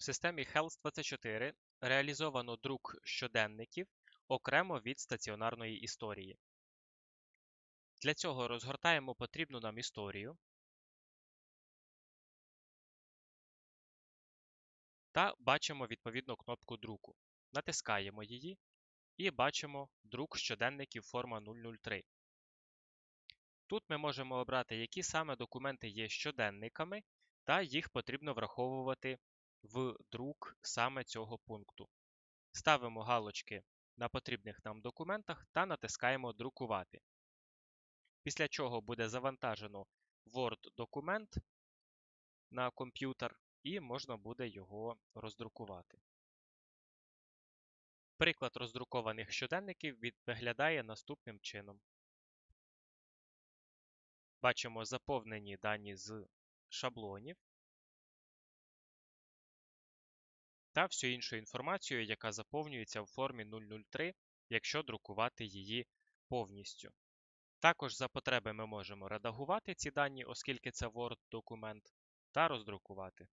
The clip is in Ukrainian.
В системі Health24 реалізовано друк щоденників окремо від стаціонарної історії. Для цього розгортаємо потрібну нам історію та бачимо відповідну кнопку друку. Натискаємо її і бачимо друк щоденників форма 003. Тут ми можемо обрати, які саме документи є щоденниками, та їх потрібно враховувати в друк саме цього пункту. Ставимо галочки на потрібних нам документах та натискаємо Друкувати. Після чого буде завантажено Word-документ на комп'ютер і можна буде його роздрукувати. Приклад роздрукованих щоденників виглядає наступним чином. Бачимо заповнені дані з шаблонів та всю іншу інформацію, яка заповнюється в формі 003, якщо друкувати її повністю. Також за потреби ми можемо редагувати ці дані, оскільки це Word-документ, та роздрукувати.